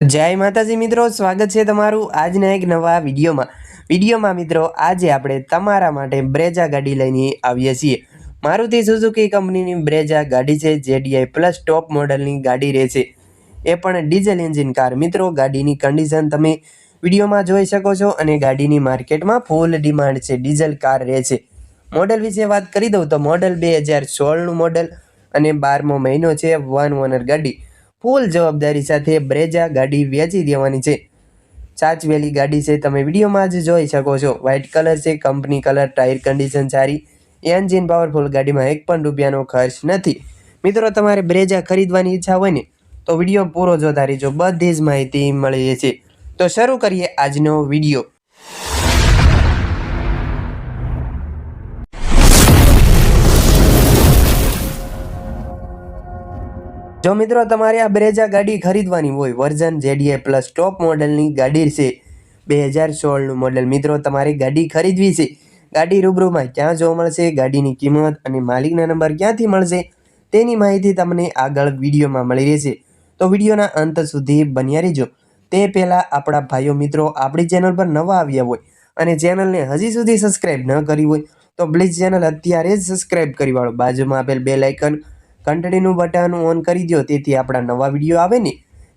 જય માતાજી મિત્રો, સ્વાગત છે તમારું આજના એક નવા વિડીયોમાં. વિડીયોમાં મિત્રો, આજે આપણે તમારા માટે બ્રેજા ગાડી લઈને આવીએ છીએ. મારુતિ સુઝુકી કંપનીની બ્રેજા ગાડી છે જેડીઆઈ પ્લસ ટોપ મોડલની ગાડી રહેશે એ પણ ડીઝલ એન્જિન કાર. મિત્રો, ગાડીની કન્ડિશન તમે વિડીયોમાં જોઈ શકો છો અને ગાડીની માર્કેટમાં ફૂલ ડિમાન્ડ છે, ડીઝલ કાર રહેશે મોડલ વિશે વાત કરી દઉં તો મોડલ બે હજાર સોળનું મોડલ અને બારમો મહિનો છે વન ઓનર ગાડી. ફૂલ જવાબદારી સાથે બ્રેજા ગાડી વેચી દેવાની છે. સાચવેલી ગાડી છે, તમે વિડીયોમાં જ જોઈ શકો છો. વ્હાઇટ કલર છે કંપની કલર ટાયર કન્ડિશન સારી. એન્જિન પાવરફુલ ગાડીમાં એક પણ રૂપિયાનો ખર્ચ નથી. મિત્રો, તમારે બ્રેજા ખરીદવાની ઈચ્છા હોય ને, તો વીડિયો પૂરો જોતા રહેજો. બધી જ માહિતી મળી જશે તો શરૂ કરીએ આજનો વીડિયો. જો મિત્રો તમારે આ બ્રેજા ગાડી ખરીદવાની હોય, વર્ઝન, જેડીએ પ્લસ ટોપ મોડલની ગાડી છે, બે હજાર સોળનું મોડલ. મિત્રો, તમારે ગાડી ખરીદવી છે, ગાડી રૂબરૂમાં ક્યાં જોવા મળશે, ગાડીની કિંમત અને માલિકના નંબર ક્યાંથી મળશે, તેની માહિતી તમને આગળ વિડીયોમાં મળી રહેશે. તો વિડીયોના અંત સુધી બન્યા રહેજો. તે પહેલાં આપણા ભાઈઓ મિત્રો આપણી ચેનલ પર નવા આવ્યા હોય અને ચેનલને હજી સુધી સબસ્ક્રાઈબ ન કરી હોય, તો પ્લીઝ ચેનલ અત્યારે જ સબસ્ક્રાઈબ કરી વાળો. બાજુમાં આપેલ બે લાઇકન ઘંટડીનું બટન ઓન કરી દો તેથી આપણા નવા વીડિયો આવે ને,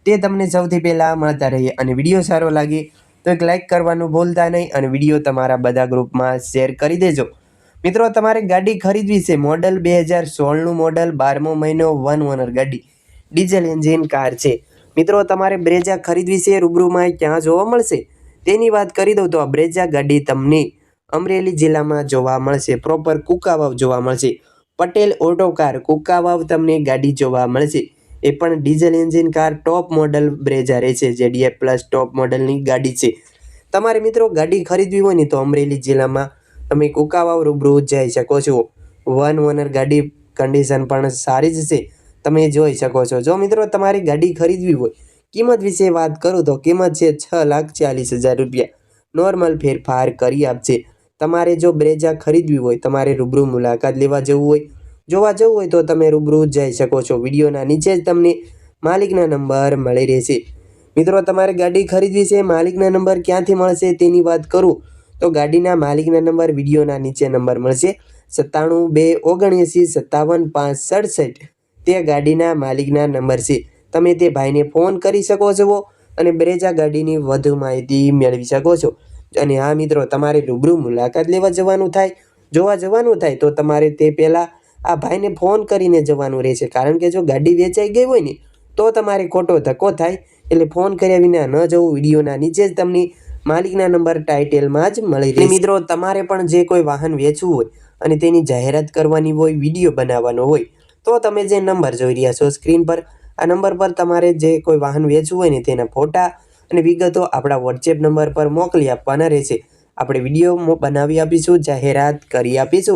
તે તમને સૌથી પહેલાં મળતા રહે અને વીડિયો સારો લાગે તો એક લાઇક કરવાનું ભૂલતા નહીં અને વીડિયો તમારા બધા ગ્રુપમાં શેર કરી દેજો. મિત્રો, તમારે ગાડી ખરીદવી છે. મોડલ બે હજાર સોળનું મોડલ બારમો મહિનો વન ઓનર ગાડી. ડીઝલ એન્જિન કાર છે. મિત્રો, તમારે બ્રેજા ખરીદવી છે. રૂબરૂમાં ક્યાં જોવા મળશે? તેની વાત કરી દઉં તો આ બ્રેજા ગાડી તમને અમરેલી જિલ્લામાં જોવા મળશે. પ્રોપર કુકાવાવ જોવા મળશે. પટેલ ઓટો કાર કુકાવાવ તમને ગાડી જોવા મળશે. એ પણ diesel engine car top model બ્રેજારે છે, જે ડીએફ પ્લસ ટોપ મોડલની ગાડી છે. તમારે મિત્રો ગાડી ખરીદવી હોય ને તો અમરેલી જિલ્લામાં તમે કુકાવાવ રૂબરૂ જઈ શકો છો. વન ઓનર ગાડી કન્ડિશન પણ સારી જ છે. તમે જોઈ શકો છો. જો મિત્રો તમારી ગાડી ખરીદવી હોય, કિંમત વિશે વાત કરું તો કિંમત છે છ લાખ ચાલીસ હજાર રૂપિયા. નોર્મલ ફેરફાર કરી આપશે. તમારે જો બ્રેજા ખરીદવી હોય, તમારે રૂબરૂ મુલાકાત લેવા જવું હોય, જોવા જવું હોય તો તમે રૂબરૂ જઈ શકો છો. વિડીયોના નીચે જ તમને માલિકના નંબર મળી રહેશે. મિત્રો, તમારે ગાડી ખરીદવી છે, માલિકના નંબર ક્યાંથી મળશે તેની વાત કરું, તો ગાડીના માલિકના નંબર વિડીયોના નીચે નંબર મળશે. સત્તાણું બે ઓગણએંસી સત્તાવન પાંચ સડસઠ, તે ગાડીના માલિકના નંબર છે. તમે તે ભાઈને ફોન કરી શકો છો અને બ્રેજા ગાડીની વધુ માહિતી મેળવી શકો છો. અને આ મિત્રો, તમારે રૂબરૂ મુલાકાત લેવા જવાનું થાય, જોવા જવાનું થાય, તો તમારે તે પહેલાં આ ભાઈને ફોન કરીને જવાનું રહેશે. કારણ કે જો ગાડી વેચાઈ ગઈ હોય ને, તો તમારે ખોટો ધક્કો થાય. એટલે ફોન કર્યા વિના ન જવું. વિડીયોના નીચે જ તમને માલિકના નંબર, ટાઇટેલમાં જ મળી રહે મિત્રો, તમારે પણ જે કોઈ વાહન વેચવું હોય અને તેની જાહેરાત કરવાની હોય, વીડિયો બનાવવાનો હોય, તો તમે જે નંબર જોઈ રહ્યા છો, સ્ક્રીન પર, આ નંબર પર તમારે જે કોઈ વાહન વેચવું હોય ને, તેના ફોટા અને વિગતો આપણા વોટ્સએપ નંબર પર મોકલી આપવાના રહેશે. આપણે વીડિયો બનાવી આપીશું, જાહેરાત કરી આપીશું.